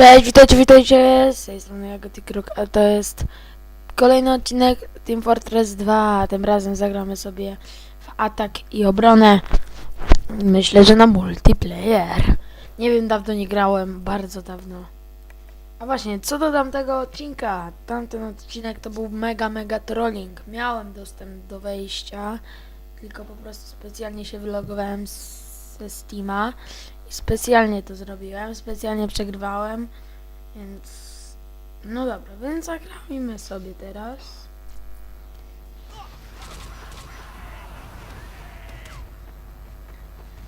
Cześć, witajcie, witajcie! Z tej strony a to jest kolejny odcinek Team Fortress 2. Tym razem zagramy sobie w atak i obronę. Myślę, że na multiplayer. Nie wiem, dawno nie grałem, bardzo dawno. A właśnie, co do tamtego odcinka? Tamten odcinek to był mega, mega trolling. Miałem dostęp do wejścia, tylko po prostu specjalnie się wylogowałem ze Steama specjalnie to zrobiłem, specjalnie przegrywałem, więc no dobra, więc zagrajmy sobie teraz.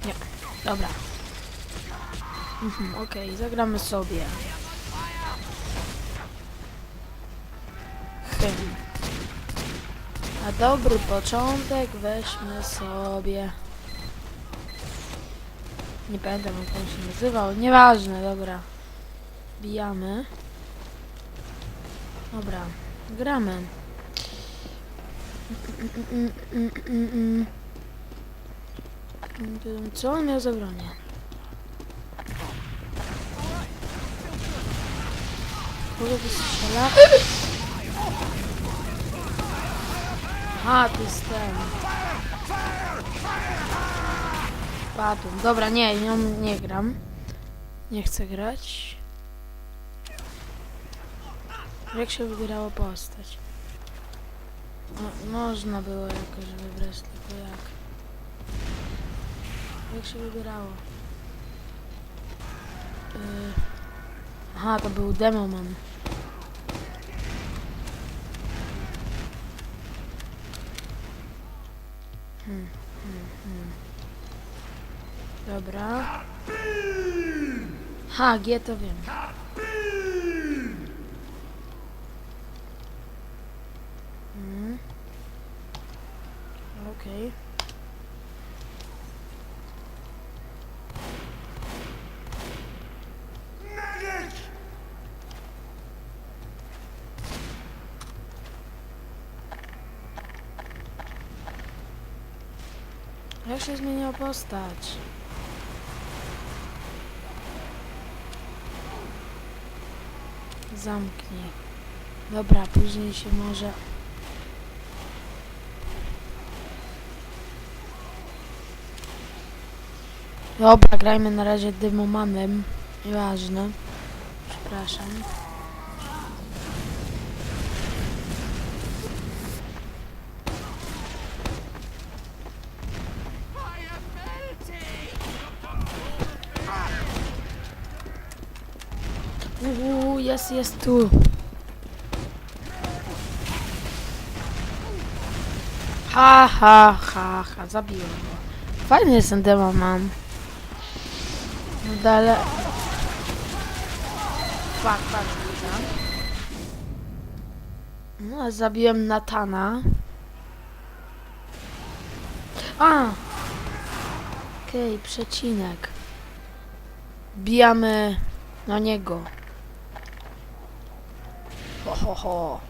Nie, dobra. Mhm, Okej, zagramy sobie. Hym. A dobry początek weźmy sobie. Nie pamiętam jak on się nazywał. Nieważne, dobra. Bijamy. Dobra, gramy. Co on miał za bronię? Kogo wystrzela? A, to jest ten. Dobra, nie, nią nie gram. Nie chcę grać. Jak się wybierało postać? No, można było jakoś wybrać, tylko jak? Jak się wybierało? Yy... Aha, to był Demoman. Hmm, hmm, hmm. Dobra. Ha, G to wiem. Mm. Okej. Jak się zmieniła postać? Zamknij. Dobra, później się może... Dobra, grajmy na razie dymomanem. Nieważne. Przepraszam. Jest, jest tu. Ha, ha, ha, ha, zabiłem go. Fajny jest ten demo mam. No dalej. Fuck, fuck, dobra. No, zabiłem Natana. A! Okej, przecinek. Bijamy na niego. Ho, ho, ho.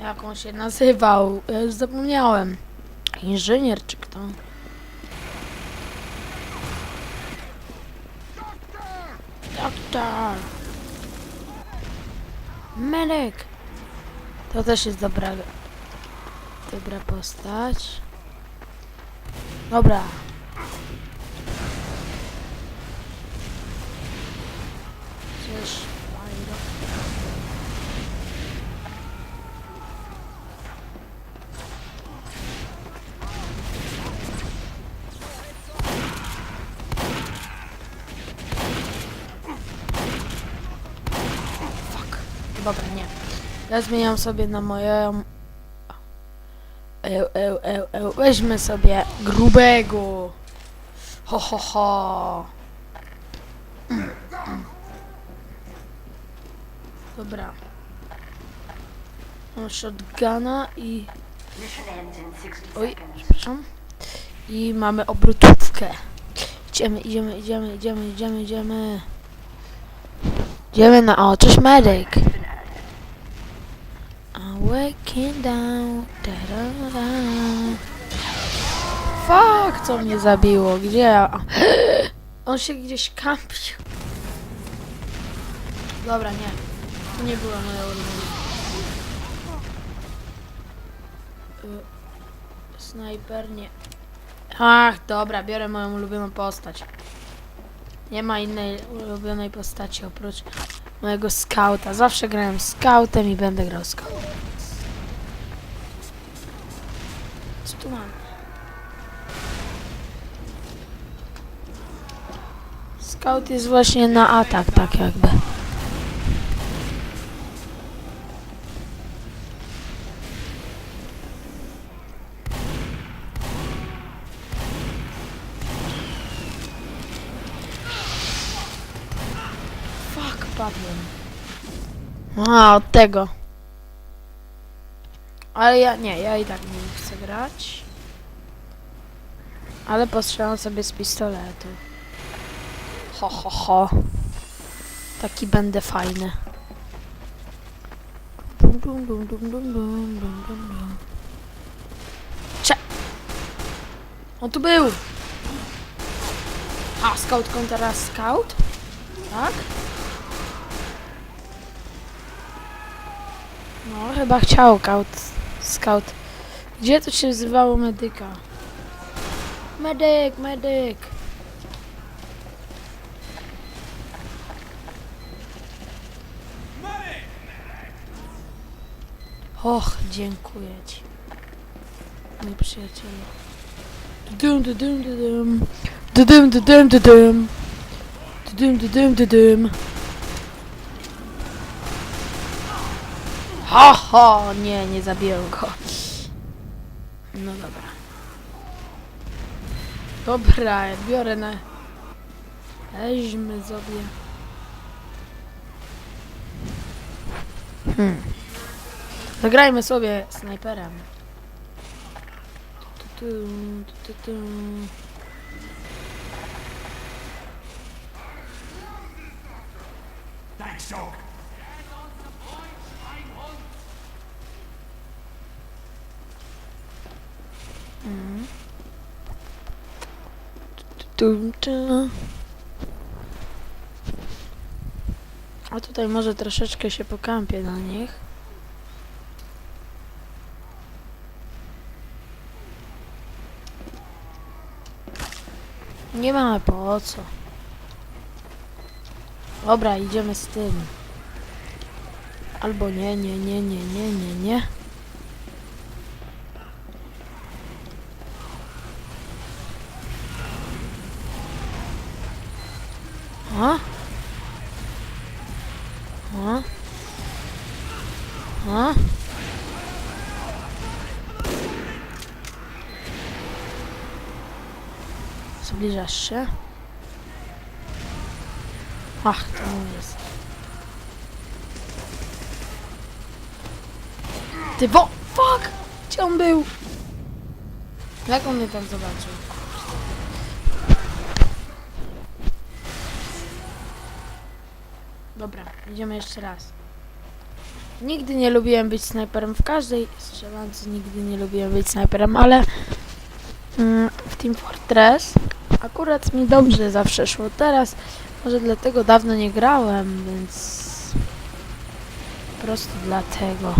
Jak on się nazywał? Ja już zapomniałem. Inżynier czy kto? Doktor! Medyk! To też jest dobra... Dobra postać. Dobra. Dobra, nie. Ja zmieniam sobie na moją... Eł, eł, eł, eł. Weźmy sobie grubego. Ho, ho, ho. Dobra. Mam shotguna i... Mission ends in 60 Oj, przepraszam. I mamy obrotówkę. Idziemy, idziemy, idziemy, idziemy, idziemy, idziemy. Idziemy na... O, cześć medyk. I'm waking down. Da. Fuck, co mnie zabiło? Gdzie? ja- On się gdzieś kampił. Dobra, nie. To nie była moja ulubiona. Y, Snajper, nie. Ach, dobra, biorę moją ulubioną postać. Nie ma innej ulubionej postaci oprócz mojego skauta. Zawsze grałem skautem i będę grał skautem. Tu mam? Scout jest właśnie na atak, tak jakby. Fuck, padłem. A, od tego. Ale ja, nie, ja i tak nie grać. Ale postrzelam sobie z pistoletu. Ho, ho, ho. Taki będę fajny. Dum, dum, dum, dum, dum, dum, dum, dum. Cze! On tu był! A, scout kontra scout? Tak? No, chyba chciał scout. scout. Gdzie to się wzywało medyka? Medyk, medyk! Och, dziękuję ci. Mój przyjacielu. Dudum, dudum, dudum. Dudum, dudum, dudum. Dudum, dudum, dudum. Ha, ha! Nie, nie zabiję go. No dobra. Dobra, biorę na... Weźmy sobie... Hmm. Zagrajmy sobie snajperem. Tu. Thanks, Doc. Tu. A tutaj może troszeczkę się pokampię na nich. Nie ma po co. Dobra, idziemy z tym. Albo nie, nie, nie, nie, nie, nie, nie. A? A? A? Zbliżasz się? Ach, to jest. Ty wo... Fuck! Gdzie on był? Jak on mnie tam zobaczył? Idziemy jeszcze raz. Nigdy nie lubiłem być snajperem w każdej strzelance, nigdy nie lubiłem być snajperem, ale mm, w Team Fortress akurat mi dobrze zawsze szło. Teraz może dlatego dawno nie grałem, więc po prostu dlatego.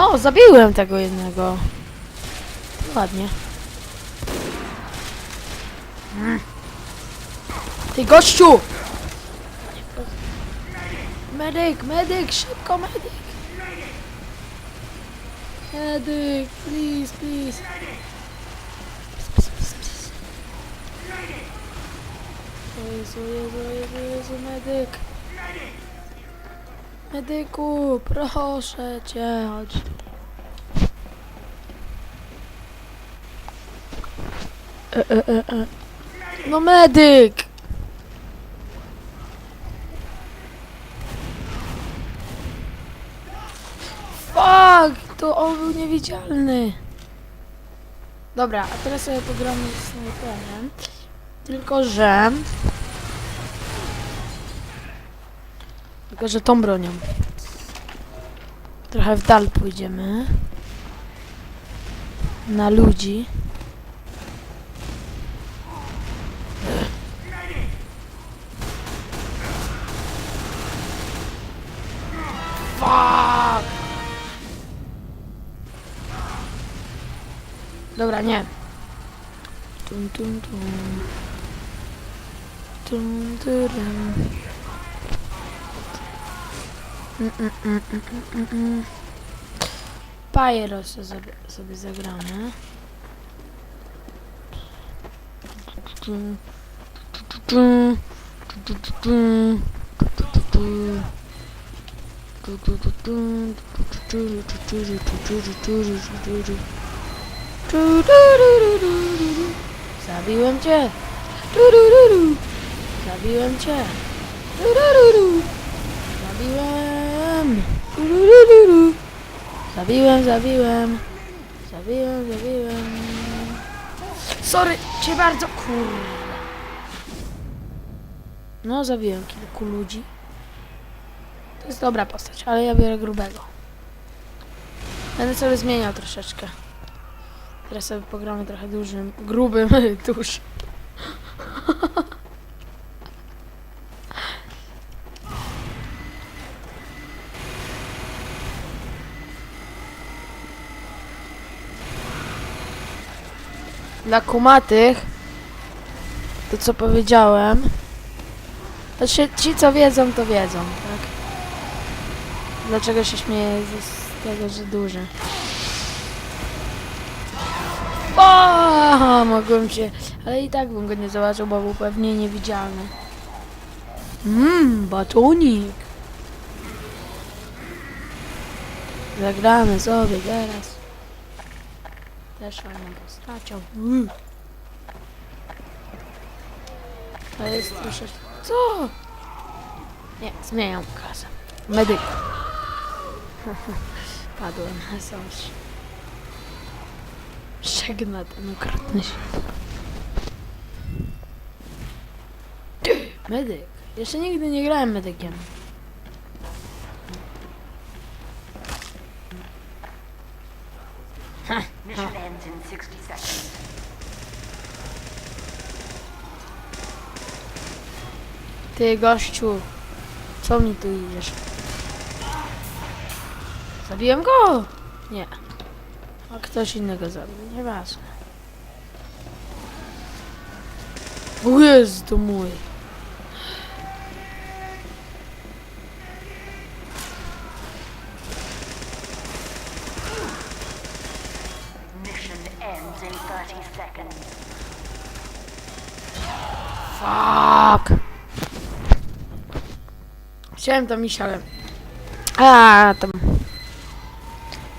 O, zabiłem tego jednego. Ładnie. Ty gościu! Medyk, medyk, szybko medyk! Medyk, please, please. O Jezu, Jezu, Jezu, Jezu, medyk. Medyku, proszę cię, chodź. E, e, e, e. No medyk! Fuck! To on był niewidzialny. Dobra, a teraz sobie pogramy z snajperem. Tylko, że... Tylko, że tą bronią. Trochę w dal pójdziemy. Na ludzi. Mm, mm. Pyro sobie, sobie zagramy. Zabiłem cię! Zabiłem cię! Zabiłem! Zabiłem, zabiłem! Zabiłem, zabiłem! Sorry, cię bardzo, kurde! No, zabiłem kilku ludzi. To jest dobra postać, ale ja biorę grubego. Będę sobie zmieniał troszeczkę. Teraz sobie pogramy trochę dużym, grubym, duż. Dla kumatych, to co powiedziałem, znaczy ci co wiedzą, to wiedzą, tak? Dlaczego się śmieję z tego, że duży? O, mogłem się, ale i tak bym go nie zobaczył, bo był pewnie niewidzialny. Mmm, batonik. Zagramy sobie teraz. Też fajną postacią. Mm. To jest troszeczkę... Co? Nie, zmieniam klasę. Medyk. Padłem na coś. Żegna ten okrutny świat. Medyk. Jeszcze nigdy nie grałem medykiem. Mission ends in 60 seconds. Ty gościu, co mi tu idziesz? Zabiłem go! Nie. A ktoś innego zabił, nieważne. O Jezu mój. Mission ends in 30 seconds. Fuck! Chciałem tam iść, ale... A tam...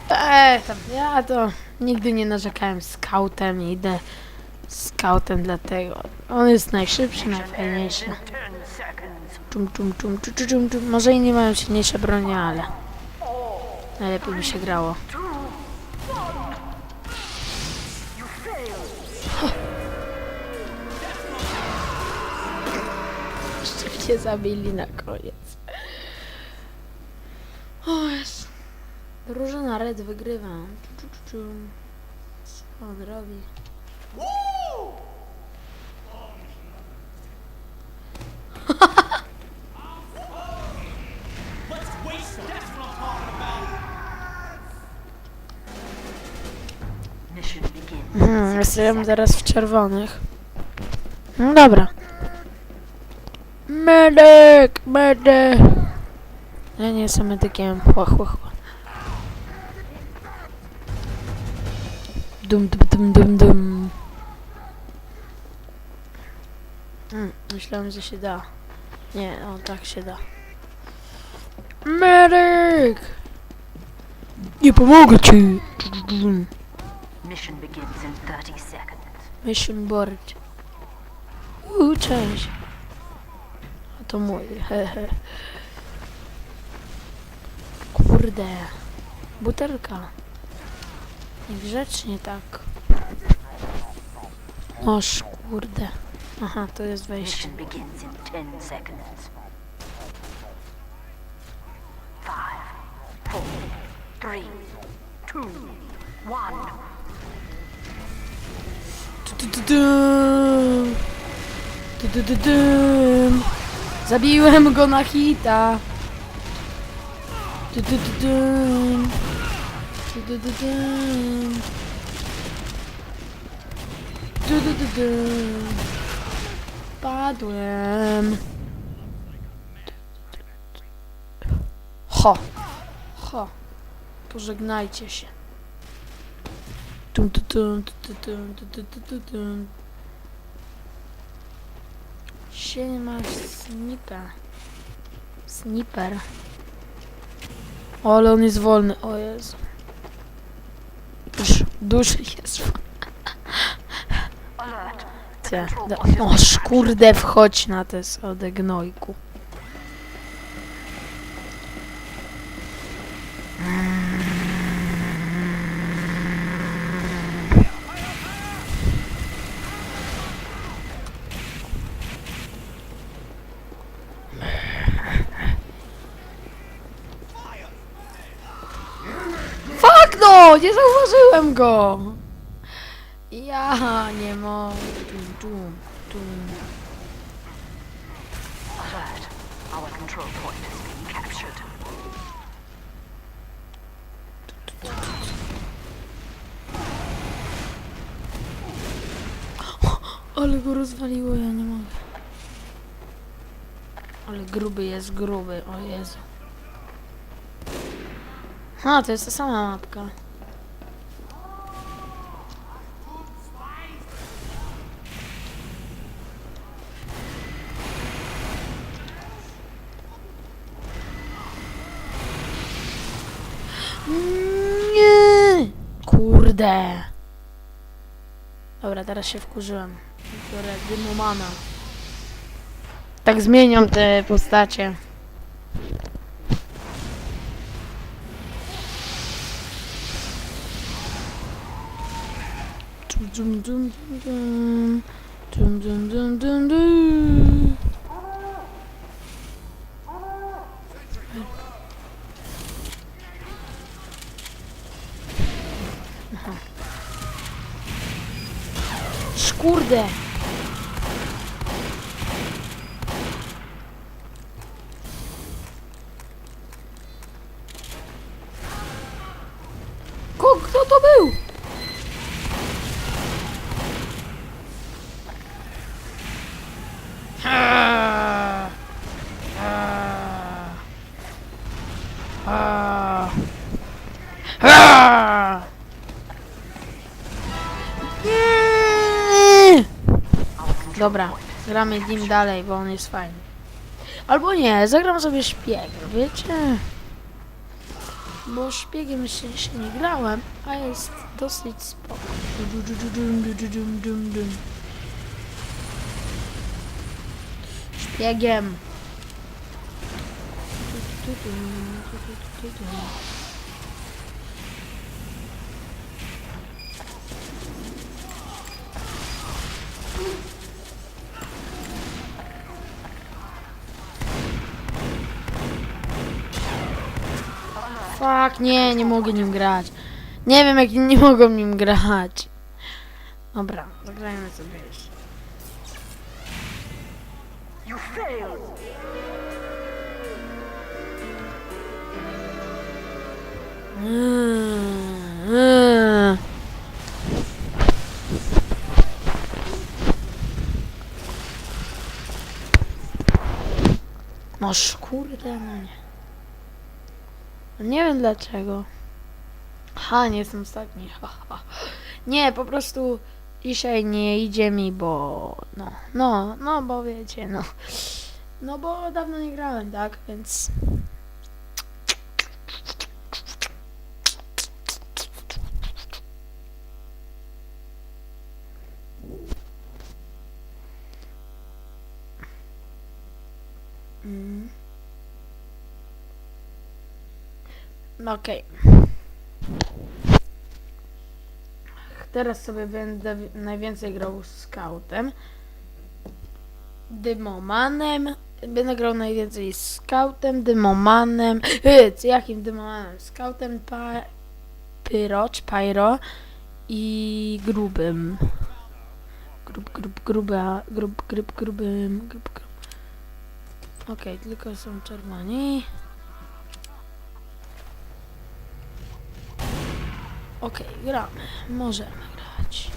Eee, tam, ja to nigdy nie narzekałem scoutem, idę scoutem dlatego. On jest najszybszy, najfajniejszy. 10 seconds. Czum, czum, czum, czum, czum, czum, czum. Może inni mają silniejsze bronie, ale... Najlepiej mi się grało. Jeszcze mnie zabili na koniec. O jest. Drużyna Red wygrywa. Co on robi? Hmm, jestem teraz w czerwonych. No dobra. Medyk! Medyk! Ja nie jestem medykiem. Chła, Dum, dum, dum, dum, dum. Hmm, myślałem, że się da. Nie, o tak się da. Medyk! Nie pomogę ci! Mission begins in 30 seconds. Mission board. Uuu, cześć. A to mój, hehe. Kurde. Butelka. Niegrzecznie tak. Noż, kurde. Aha, to jest wejście. Mission begins in 10 seconds. 5, 4, 3, Zabiłem go na hita. Du, du, du, du, du, du, du. Padłem. Ho. Ho. Pożegnajcie się. Tum. Siema, sniper. Sniper. Ale on jest wolny, o Jezu. Dusz, duży jest. Cie, da- Oż kurde, wchodź na te schody gnojku. No! Nie zauważyłem go! Ja nie mogę. Has been captured. Ale go rozwaliło, ja nie mogę. Ale gruby jest gruby, o Jezu. A, to jest ta sama mapka. Nie! Kurde. Dobra, teraz się wkurzyłem. Biorę dymomana. Tak zmieniam te postacie. Dum, dum, dum, dum, dum. Dum, dum, dum, dum, Kurde. Ko, kto to był? Ah! Dobra, gramy z nim dalej, bo on jest fajny. Albo nie, zagram sobie szpieg, wiecie? Bo szpiegiem się, się nie grałem, a jest dosyć spoko. Szpiegiem. Tak, nie, nie mogę nim grać. Nie wiem, jak nie mogą nim grać. Dobra, zagrajmy sobie jeszcze. Yy, yy. No kurde, no nie. Nie wiem dlaczego. Ha, nie jestem ostatni. Ha, ha. Nie, po prostu dzisiaj nie idzie mi, bo no, no, no, bo wiecie, no. No bo dawno nie grałem, tak? Więc Mm. Okej. Teraz sobie będę wi- najwięcej grał scoutem. Dymomanem, będę grał najwięcej scoutem, dymomanem. Yy, co, jakim dymomanem? Scoutem, pa, pyro, czy pyro i grubym. Grub, grub, gruba, grub, grub, grubym, grub, grub. Okej, tylko są czerwoni. Okej, okay, gramy. Możemy grać.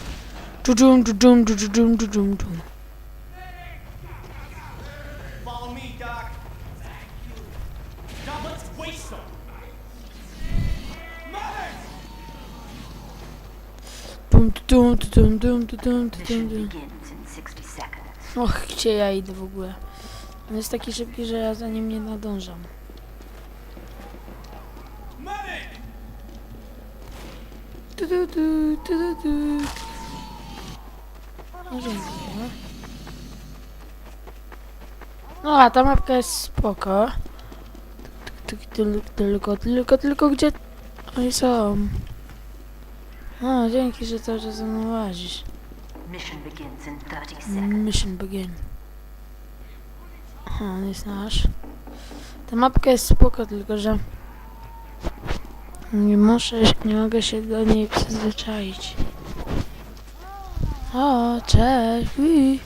Och, gdzie ja idę w ogóle? On jest taki szybki, że ja za nim nie nadążam. Tu, tu, tu, tu, tu, tu. No. No a ta mapka jest spoko. Tylko, tylko, tylko gdzie oni są? O, dzięki, że cały czas ze mną łazisz. Mission begins in 30 seconds. Mission begin. Aha, on jest nasz. Ta mapka jest spoko, tylko że nie muszę, nie mogę się do niej przyzwyczaić. O, cześć. ui.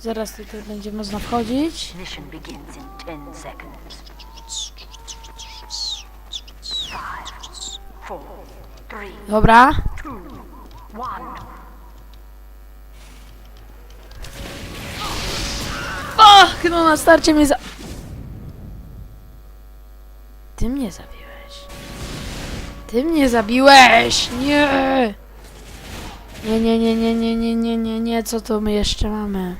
Zaraz tutaj będzie można wchodzić. Mission begins in 10 seconds. 5, 4, 3, Dobra. 2, 1. Och, no na starcie mnie za... Ty mnie zabiłeś. Ty mnie zabiłeś! Nie! Nie, nie, nie, nie, nie, nie, nie, nie, nie, co to my jeszcze mamy?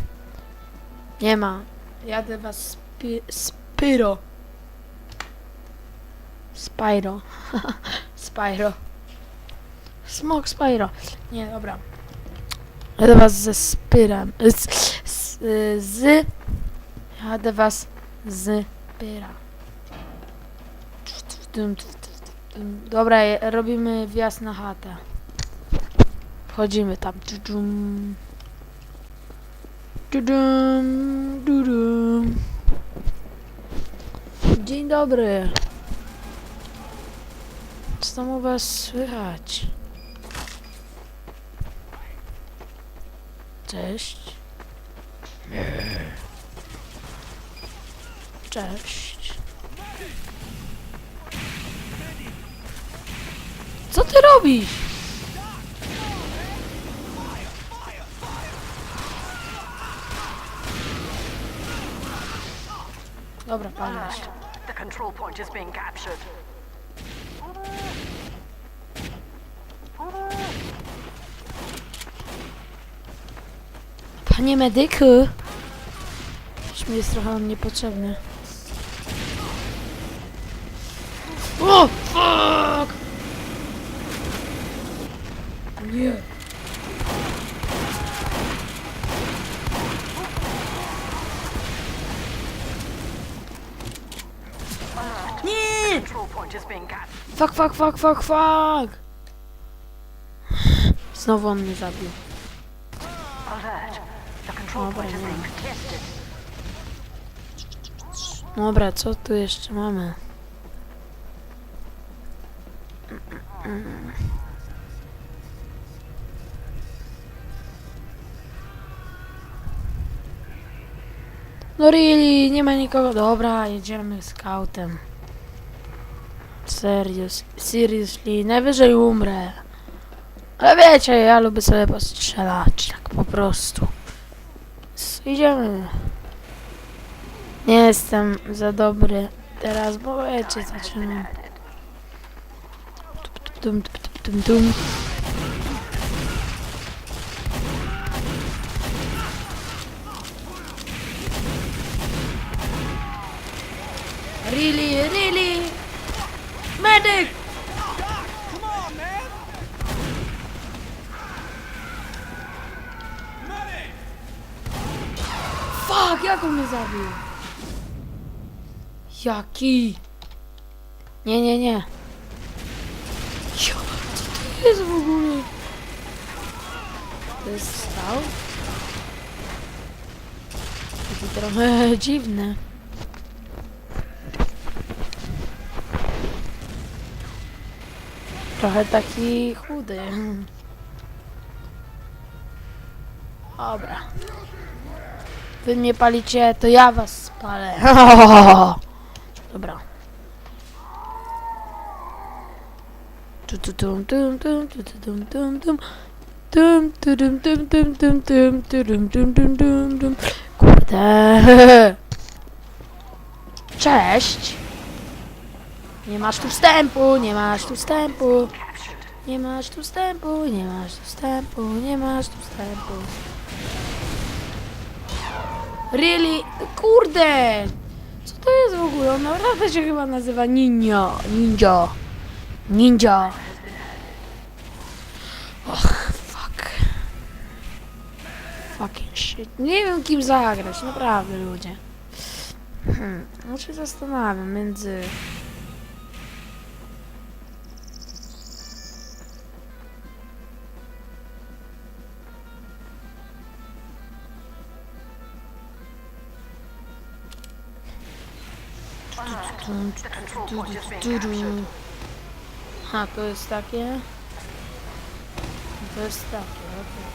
Nie ma. Jadę was spi Spyro. Spyro. Spyro. Smok Spyro. Nie, dobra. Jadę was ze Spyrem. Z, z, z Jadę was z Pyra. Dobra, robimy wjazd na chatę. Wchodzimy tam. Tudum. Tudum, tudum. Dzień dobry. Co tam u was słychać? Cześć. Cześć. Ty robisz? Dobra, pan jeszcze. The control point is being captured. Panie medyku! Już mi jest trochę on niepotrzebny. O, fuck! Nie. Nie! Fuck, fuck, fuck, fuck, fuck! Znowu on mnie zabił. Control Dobra. Dobra, co tu jeszcze mamy? No really, nie ma nikogo. Dobra, jedziemy scoutem. Serious, seriously, najwyżej umrę. Ale wiecie, ja lubię sobie postrzelać, tak po prostu. Idziemy. Nie jestem za dobry teraz, bo wiecie, zaczynam. Tum, tum, tum, tum. Really, really? Medic! Fuck, jak on mnie zabił? Jaki? Nie, nie, nie. Co to jest w ogóle? To jest stał? Tutaj trochę dziwne. Trochę taki chudy. Dobra. Wy mnie palicie, to ja was spalę. Dobra. Tu, tu, tum, tum, tum, tu, tu, tum, tum, tum. Tum, tu, dum, tum, tum, tum, tum, tu, dum, tum, tum, tum, tum. Kurde. Cześć. Nie masz tu wstępu, nie masz tu wstępu. Nie masz tu wstępu, nie masz tu wstępu, nie masz tu wstępu. Really? Kurde! Co to jest w ogóle? On naprawdę się chyba nazywa Ninja. Ninja. Ninja. Och, fuck. Fucking shit. Nie wiem kim zagrać, naprawdę ludzie. Hmm, się zastanawiam między... Ha, to jest takie. To jest takie, okej.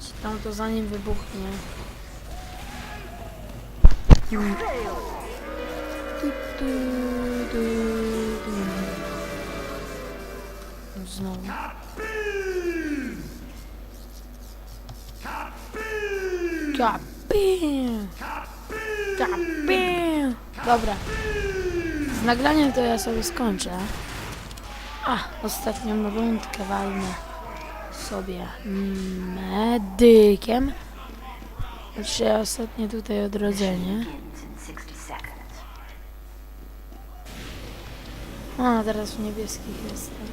Czy tam to zanim wybuchnie? Tu, tu, tu, Kapim! Kapim! Dobra. Z nagraniem to ja sobie skończę. A, ostatnią rundkę walnę sobie medykiem. Znaczy ostatnie tutaj odrodzenie. Begins in 60 seconds. A, teraz w niebieskich jestem.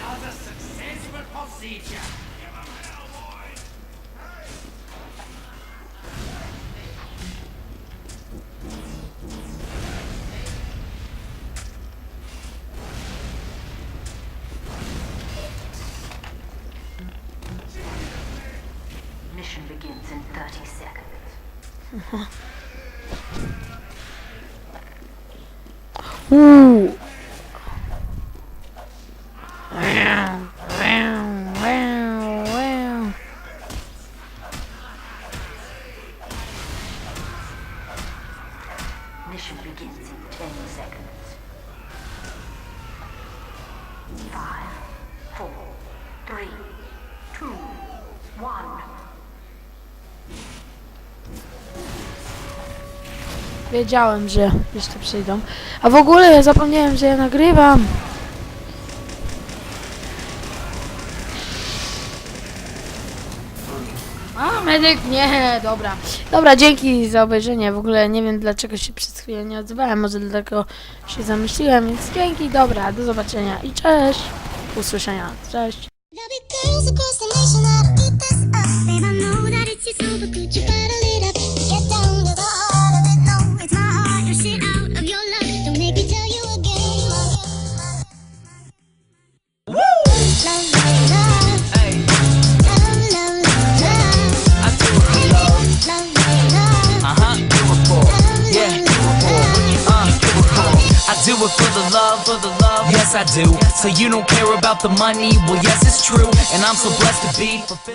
Another successful procedure. Seconds. Wiedziałem, że jeszcze przyjdą. A w ogóle zapomniałem, że ja nagrywam. A, medyk, nie, dobra. Dobra, dzięki za obejrzenie. W ogóle nie wiem dlaczego się przez chwilę nie odzywałem, może dlatego się zamyśliłem, więc dzięki, dobra, do zobaczenia i cześć. Usłyszenia, cześć. For the love. Yes, I do. So you don't care about the money? Well, yes, it's true. And I'm so blessed to be fulfilling.